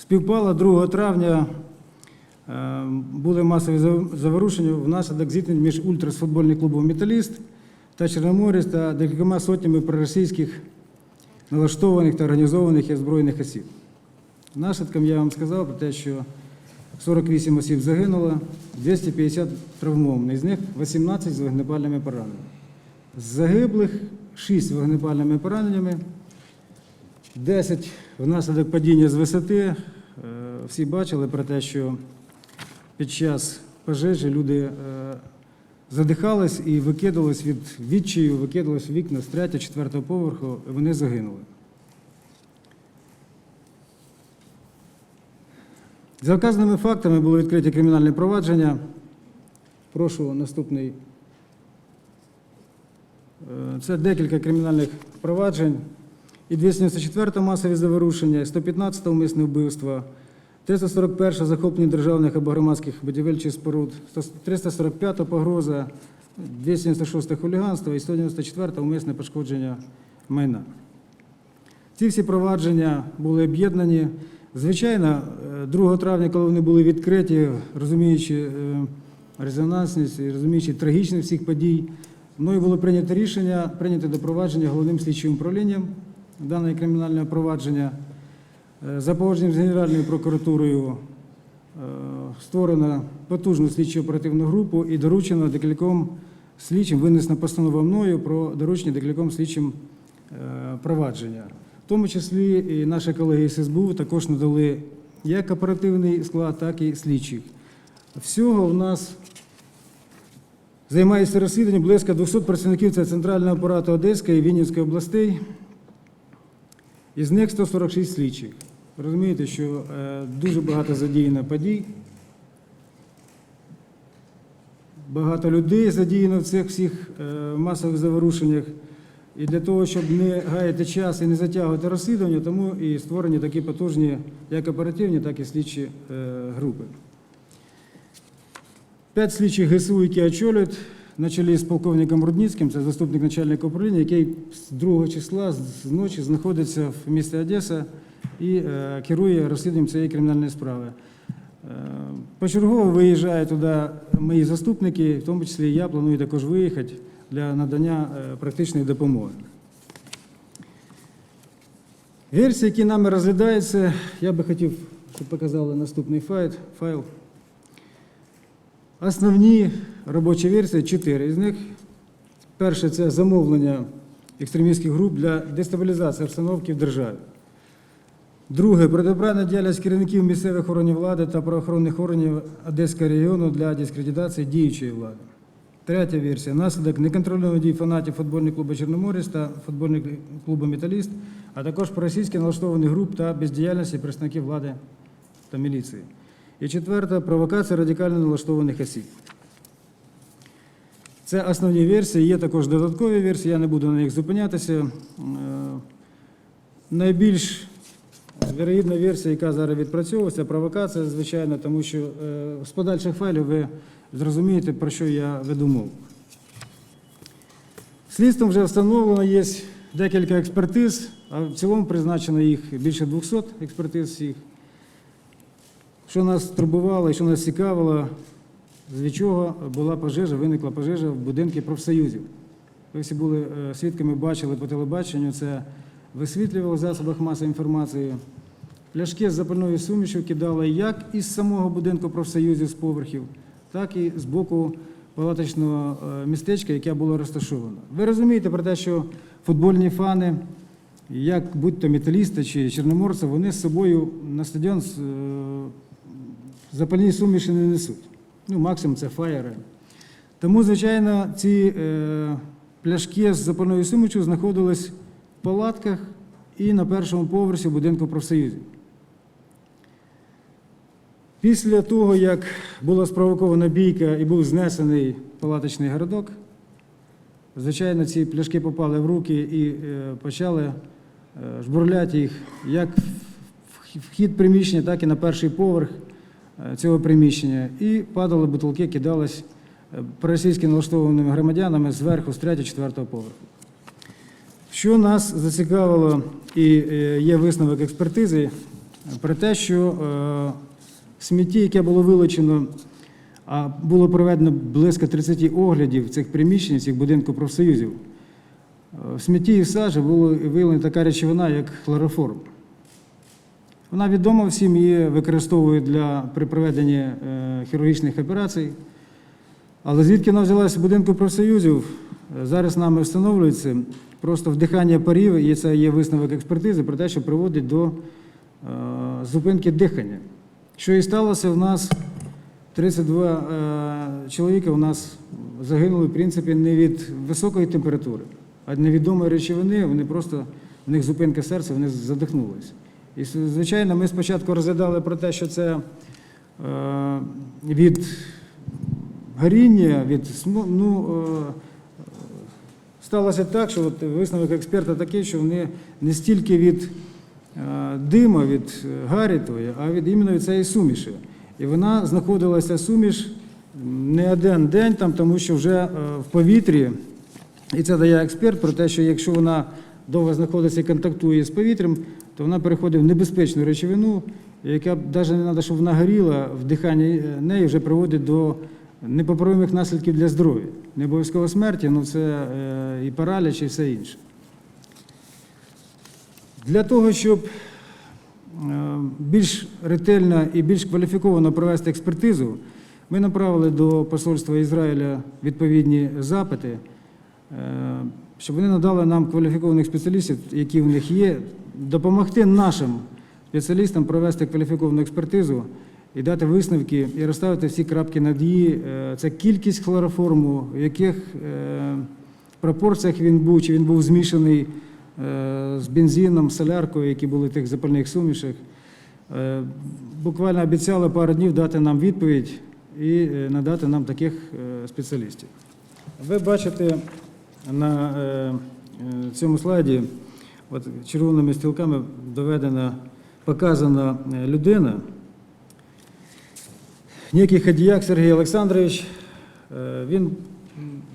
співпало 2 травня. е, Були масові заворушення внаслідок зіткнень між ультрасфутбольним клубом Металіст та Чорноморець та декількома сотнями проросійських налаштованих та організованих і озброєних осіб. Наслідком я вам сказав про те, що 48 осіб загинуло, 250 травмованих, з них 18 з вогнепальними пораненнями. З загиблих 6 вогнепальними пораненнями, 10 внаслідок падіння з висоти. Е, Всі бачили про те, що під час пожежі люди е, задихались і викидались від відчаю, викидались вікна з 3-4 поверху, і вони загинули. За вказаними фактами було відкриті кримінальне провадження. Прошу наступний. Е, Це декілька кримінальних проваджень. І 294 масові заворушення, 115 умисне вбивство, 341 захоплення державних або громадських будівельчих споруд, 345 погроза, 296 хуліганство і 194 умисне пошкодження майна. Ці всі провадження були об'єднані. Звичайно, е, 2 травня, коли вони були відкриті, розуміючи е, резонансність і розуміючи трагічність всіх подій, мною було прийнято рішення прийняти до провадження головним слідчим управлінням дане кримінальне провадження. Е, За погодженням з Генеральною прокуратурою е, створено потужну слідчо оперативну групу і доручено декільком слідчим, винесена постанова мною про доручення декільком слідчим е, провадження. В тому числі і наші колеги з СБУ також надали як оперативний склад, так і слідчих. Всього в нас займається розслідуванням близько 200 працівників це центрального апарату Одеської і Вінницької областей. Із них 146 слідчих. Розумієте, що е, дуже багато задіяно подій. Багато людей задіяно в цих всіх е, масових заворушеннях. І для того, щоб не гаяти час і не затягувати розслідування, тому і створені такі потужні як оперативні, так і слідчі е, групи. П'ять слідчих ГСУ, які очолюють, на чолі з полковником Рудніцьким, це заступник начальника управління, який з 2 числа з ночі знаходиться в місті Одеса і е, керує розслідуванням цієї кримінальної справи. Е, Почергово виїжджають туди мої заступники, в тому числі я планую також виїхати для надання е, практичної допомоги. Версії, які нами розглядаються, я би хотів, щоб показали наступний файл. Основні робочі версії чотири із них. Перше це замовлення екстремістських груп для дестабілізації обстановки в державі. Друге протиправна діяльність керівників місцевих органів влади та правоохоронних органів Одеського регіону для дискредитації діючої влади. Третя версія наслідок неконтрольованих дій фанатів футбольного клубу Чорноморець та футбольного клубу Металіст, а також проросійських налаштованих груп та бездіяльності представників влади та міліції. І четверта провокація радикально налаштованих осіб. Це основні версії, є також додаткові версії, я не буду на них зупинятися. Е, Найбільш вірогідна версія, яка зараз відпрацьовується, провокація, звичайно, тому що е, з подальших файлів ви зрозумієте, про що я веду мову. Слідством вже встановлено є декілька експертиз, а в цілому призначено їх більше 200 експертиз всіх. Що нас турбувало і що нас цікавило, з чого була пожежа, виникла пожежа в будинку профсоюзів. Ви всі були е, свідками, бачили по телебаченню, це висвітлювало в засобах масової інформації. Пляшки з запальною сумішю кидали як із самого будинку профсоюзів з поверхів, так і з боку палаточного е, містечка, яке було розташовано. Ви розумієте про те, що футбольні фани, як будь-то металісти чи чорноморці, вони з собою на стадіон е, запальні суміші не несуть. Ну, максимум це фаєри. Тому, звичайно, ці е, пляшки з запальною сумішю знаходились в палатках і на першому поверсі будинку профсоюзів. Після того, як була спровокована бійка і був знесений палаточний городок, звичайно, ці пляшки попали в руки і е, почали е, жбурляти їх як в вхід приміщення, так і на перший поверх цього приміщення. І падали бутилки, кидались е, проросійськи налаштованими громадянами зверху, з 3-4 поверху. Що нас зацікавило, і е, є висновок експертизи, про те, що е, смітті, яке було вилучено, а було проведено близько 30 оглядів цих приміщень, цих будинків профсоюзів, е, в смітті і в сажі була виявлена така речовина, як хлороформ. Вона відома всім, її використовують для, при проведенні е, хірургічних операцій. Але звідки вона взялася в будинку профсоюзів, е, зараз нами встановлюється просто вдихання парів, і це є висновок експертизи про те, що приводить до е, зупинки дихання. Що і сталося в нас 32 е, чоловіка у нас загинули, в принципі, не від високої температури, а від невідомої речовини, вони просто, в них зупинка серця, вони задихнулися. І, звичайно, ми спочатку розглядали про те, що це е, від горіння, від ну, е, сталося так, що от висновок експерта такий, що вони не стільки від е, дима, від гарі тої, а від іменно від цієї суміші. І вона знаходилася суміш не один день, там, тому що вже в повітрі, і це дає експерт про те, що якщо вона довго знаходиться і контактує з повітрям, то вона переходить в небезпечну речовину, яка навіть не треба, щоб вона горіла, вдихання е, неї вже приводить до непоправимих наслідків для здоров'я. Не обов'язково смерті, але це е, і параліч, і все інше. Для того, щоб е, більш ретельно і більш кваліфіковано провести експертизу, ми направили до посольства Ізраїля відповідні запити, щоб вони надали нам кваліфікованих спеціалістів, які в них є, допомогти нашим спеціалістам провести кваліфіковану експертизу і дати висновки і розставити всі крапки над «і». Е, Це кількість хлороформу, в яких е, пропорціях він був, чи він був змішаний е, з бензином, соляркою, які були в тих запальних сумішах. Буквально обіцяли пару днів дати нам відповідь і надати нам таких спеціалістів. Ви бачите на цьому слайді, от червоними стрілками доведена, показана е, людина, Некий Хадіяк Сергій Олександрович, е, він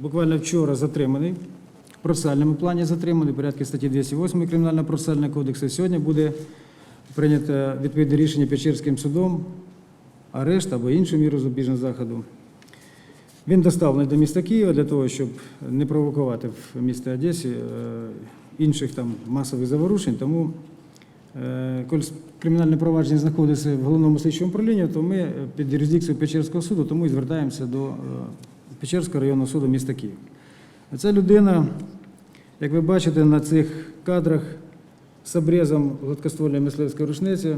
буквально вчора затриманий, в процесуальному плані затриманий, в порядку статті 208 Кримінального процесуального кодексу. Сьогодні буде прийнято відповідне рішення Печерським судом, арешт або іншу міру запобіжного заходу. Він доставлений до міста Києва для того, щоб не провокувати в місті Одесі е, інших там масових заворушень. Тому, е, коли кримінальне провадження знаходиться в головному слідчому управлінні, то ми е, під юрисдикцією Печерського суду, тому і звертаємося до е, Печерського районного суду міста Києва. Ця людина, як ви бачите на цих кадрах, з обрізом гладкоствольної мисливської рушниці,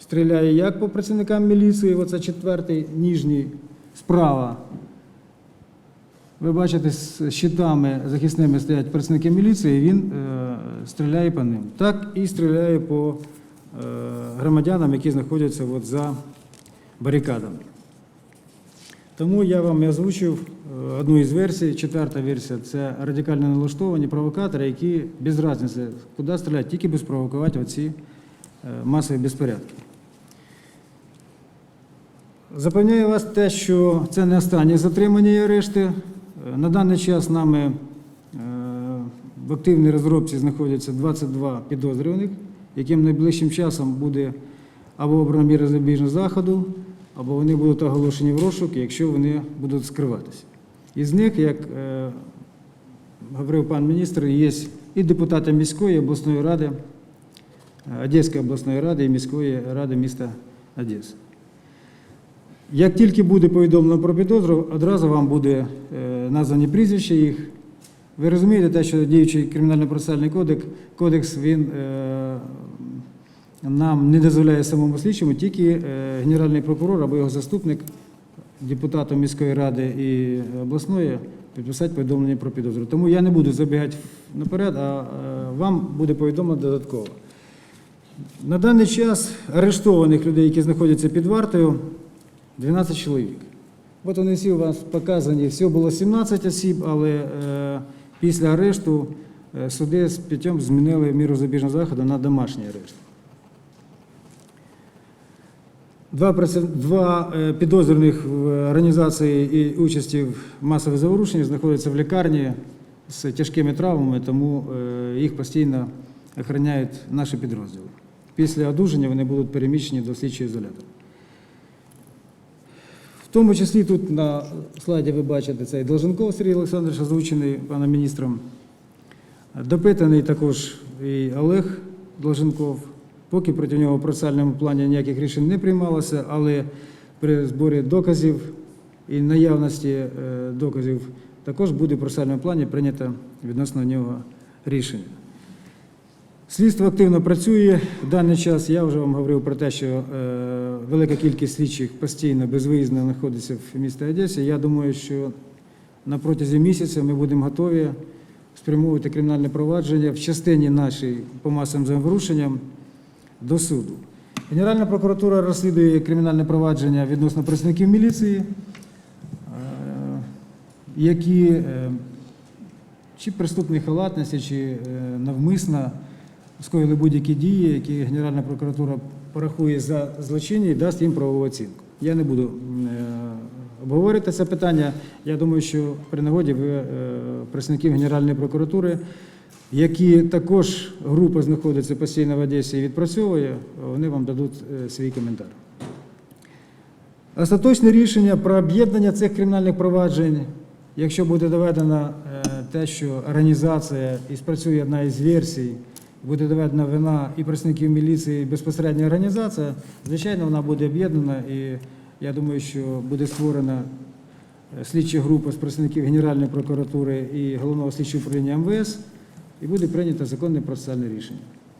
стріляє як по працівникам міліції, оце четвертий ніжній справа. Ви бачите, з щитами захисними стоять працівники міліції, і він е, стріляє по ним. Так і стріляє по е, громадянам, які знаходяться от за барикадами. Тому я вам озвучив е, одну із версій. Четверта версія це радикально налаштовані провокатори, які без різниці, куди стріляти, тільки без провокувати оці е, масові безпорядки. Запевняю вас те, що це не останні затримання і арешти. На даний час нами е, в активній розробці знаходяться 22 підозрюваних, яким найближчим часом буде або обрана міра запобіжного заходу, або вони будуть оголошені в розшук, якщо вони будуть скриватися. Із них, як е, говорив пан міністр, є і депутати міської обласної ради, е, Одеської обласної ради і міської ради міста Одеси. Як тільки буде повідомлено про підозру, одразу вам буде е, названі прізвища їх. Ви розумієте те, що діючий кримінально-процесуальний кодекс, кодекс він е, нам не дозволяє самому слідчому, тільки е, генеральний прокурор або його заступник, депутатом міської ради і обласної, підписати повідомлення про підозру. Тому я не буду забігати наперед, а вам буде повідомлено додатково. На даний час арештованих людей, які знаходяться під вартою, 12 чоловік. От вони всі у вас показані. Всього було 17 осіб, але е, після арешту е, суди з п'ятьом змінили міру запобіжного заходу на домашній арешт. Два, два е, підозрюваних в організації і участі в масових заворушеннях знаходяться в лікарні з тяжкими травмами, тому е, їх постійно охороняють наші підрозділи. після одужання вони будуть переміщені до слідчого ізолятора. В тому числі тут на слайді ви бачите цей Долженков Сергій Олександрович, озвучений паном міністром. Допитаний також і Олег Долженков. Поки проти нього в процесуальному плані ніяких рішень не приймалося, але при зборі доказів і наявності е, доказів також буде в процесуальному плані прийнято відносно нього рішення. Слідство активно працює в даний час. Я вже вам говорив про те, що е, велика кількість слідчих постійно безвиїзно знаходиться в місті Одесі. Я думаю, що на протязі місяця ми будемо готові спрямовувати кримінальне провадження в частині нашій по масовим заворушенням до суду. Генеральна прокуратура розслідує кримінальне провадження відносно працівників міліції, е, які е, чи преступної халатності, чи е, навмисно скоїли будь-які дії, які Генеральна прокуратура порахує за злочинні і дасть їм правову оцінку. Я не буду е, обговорити це питання. Я думаю, що при нагоді ви е, представників Генеральної прокуратури, які також група знаходиться постійно в Одесі і відпрацьовує, вони вам дадуть е, свій коментар. Остаточне рішення про об'єднання цих кримінальних проваджень, якщо буде доведено те, що організація і спрацює одна із версій, буде доведена вина і працівників міліції, і безпосередня організація, звичайно, вона буде об'єднана і я думаю, що буде створена е, слідча група з представників Генеральної прокуратури і Головного слідчого управління МВС, і буде прийнято законне процесуальне рішення.